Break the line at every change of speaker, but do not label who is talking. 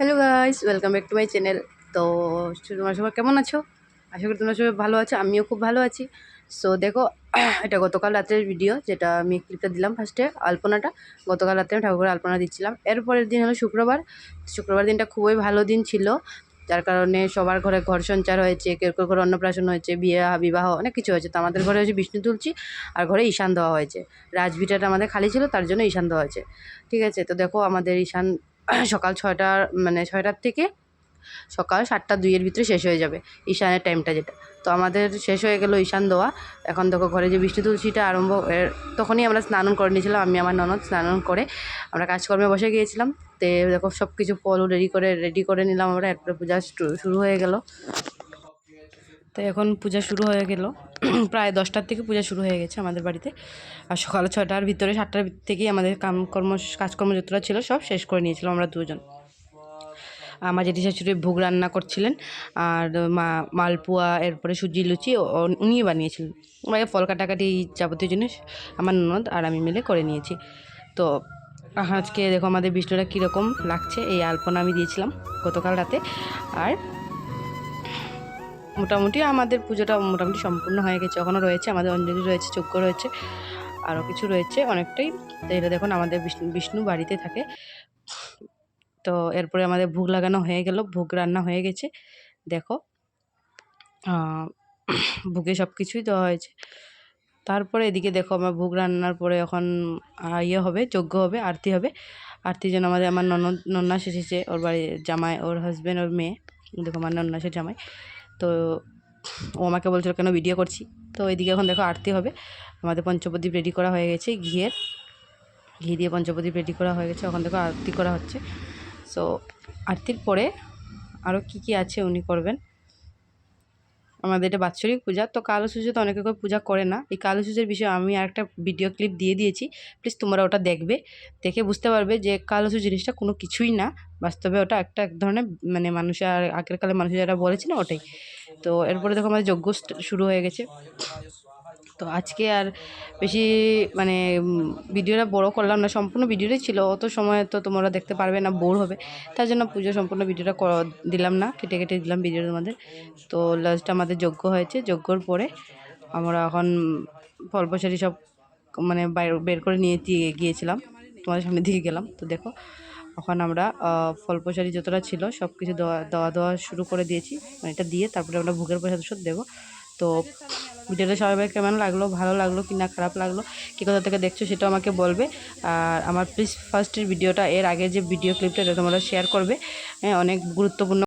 Hello guys welcome back to my channel তো, তোমরা সবাই কেমন আছো? আশা করি তোমরা সবাই ভালো আছো, আমিও খুব ভালো আছি। সো দেখো, এটা গতকাল রাতের ভিডিও যেটা আমি ক্লিপটা দিলাম ফার্স্টে আলপনাটা। গতকাল রাতে আমি ঠাকুরের আলপনা দিচ্ছিলাম। এরপরের দিন হলো শুক্রবার। শুক্রবার দিনটা খুবই ভালো দিন ছিল। যার কারণে সবার ঘরে ঘর সঞ্চার হয়েছে, কেউ কেউ ঘরে অন্নপ্রাশন হয়েছে, বিয়ে, বিবাহ, অনেক কিছু হয়েছে। তো আমাদের ঘরে হয়েছে বিষ্ণু তুলছি আর ঘরে ঈশান দেওয়া হয়েছে। রাজবিটাটা আমাদের খালি ছিল, তার জন্য ঈশান দেওয়া হয়েছে। ঠিক আছে, তো দেখো, আমাদের ঈশান সকাল ছয়টার মানে ছয়টার থেকে সকাল সাতটা দুইয়ের ভিতরে শেষ হয়ে যাবে ঈশানের টাইমটা যেটা। তো আমাদের শেষ হয়ে গেল ঈশান দেওয়া এখন দেখো ঘরে যে বৃষ্টি তুলসীটা আরম্ভ তখনই আমরা স্নানন করে নিয়েছিলাম। আমি, আমার ননদ স্নানন করে আমরা কাজকর্মে বসে গিয়েছিলাম। তো দেখো সব কিছু ফলও রেডি করে রেডি করে নিলাম আমরা। এরপরে পূজা শুরু হয়ে গেল। তো এখন পূজা শুরু হয়ে গেল। প্রায় দশটার থেকে পূজা শুরু হয়ে গেছে আমাদের বাড়িতে। আর সকাল ছটার ভিতরে, সাতটার থেকেই আমাদের কামকর্ম কাজকর্ম যতটা ছিল, সব শেষ করে নিয়েছিলাম আমরা দুজন। আমার জেঠি শাশুড়ি ভোগ রান্না করছিলেন, আর মা মালপোয়া, এরপরে সুজি, লুচি উনিই বানিয়েছিলেন মানে ফল কাটাকাটি যাবতীয় জিনিস আমার ননদ আর আমি মিলে করে নিয়েছি। তো আজকে দেখো আমাদের বিষ্ণুটা কীরকম লাগছে, এই আলপনা আমি দিয়েছিলাম গতকাল রাতে। আর মোটামুটি আমাদের পুজোটা মোটামুটি সম্পূর্ণ হয়ে গেছে। এখনও রয়েছে, আমাদের অঞ্জলি রয়েছে চক্র রয়েছে আরও কিছু রয়েছে অনেকটাই। তো এটা দেখুন, আমাদের বিষ্ণু বিষ্ণু বাড়িতে থাকে। তো এরপরে আমাদের ভোগ লাগানো হয়ে গেল, ভোগ রান্না হয়ে গেছে। দেখো ভোগে সব কিছুই দেওয়া হয়েছে। তারপরে এদিকে দেখো, আমার ভোগ রান্নার পরে এখন ইয়ে হবে, যজ্ঞ হবে, আরতি হবে। আরতি যেন আমাদের, আমার ননদ নন্নাস এসেছে, ওর বাড়ি জামাই, ওর হাজব্যান্ড ওর মেয়ে। দেখো, আমার নন্নাসের জামাই। তো ও আমাকে বলছিল, কেন ভিডিও করছি? তো এদিকে এখন দেখো আরতি হবে। আমাদের পঞ্চপ্রদীপ রেডি করা হয়ে গেছে ঘিয়ের। ঘি দিয়ে পঞ্চপ্রদীপ রেডি করা হয়ে গেছে। ওখান থেকে আরতি করা হচ্ছে। সো আরতির পরে আরও কি কি আছে উনি করবেন? আমাদের এটা বাৎসরিক পূজা। তো কালো সূর্য তো অনেকে কেউ পূজা করে না। এই কালো সূর্যের বিষয়ে আমি আরেকটা ভিডিও ক্লিপ দিয়ে দিয়েছি। প্লিজ তোমরা ওটা দেখবে। দেখে বুঝতে পারবে যে কালো সূর্য জিনিসটা কোনো কিছুই না। বাস্তবে ওটা একটা এক ধরনের মানে মানুষের আগের কালে মানুষ যারা বলেছে না ওটাই। তো এরপরে দেখো আমাদের যজ্ঞ শুরু হয়ে গেছে। তো আজকে আর বেশি মানে ভিডিওটা বড় করলাম না সম্পূর্ণ ভিডিওটাই ছিল। অত সময় তো তোমরা দেখতে পারবে না বোর হবে। তার জন্য পুজো সম্পূর্ণ ভিডিওটা দিলাম না কেটে কেটে দিলাম ভিডিও তোমাদের। তো লাস্ট আমাদের যজ্ঞ হয়েছে যজ্ঞর পরে আমরা এখন ফল সব মানে বের করে নিয়ে দিয়ে গিয়েছিলাম। তোমাদের সামনে দিয়ে গেলাম তো দেখো। এখন আমরা আহ, ফল প্রসারি যতটা ছিল সব কিছু দেওয়া দেওয়া শুরু করে দিয়েছি। মানে এটা দিয়ে তারপরে আমরা ভোগের প্রসাদ দেবো। তো ভিডিওটা সবাই কেমন লাগল? ভালো লাগল কি না খারাপ লাগল? কী কোথা থেকে দেখছ সেটা আমাকে বলবে। আর আমার প্লিজ ফার্স্টের ভিডিওটা, এর আগে যে ভিডিও ক্লিপটা এটা তোমরা শেয়ার করবে। হ্যাঁ অনেক গুরুত্বপূর্ণ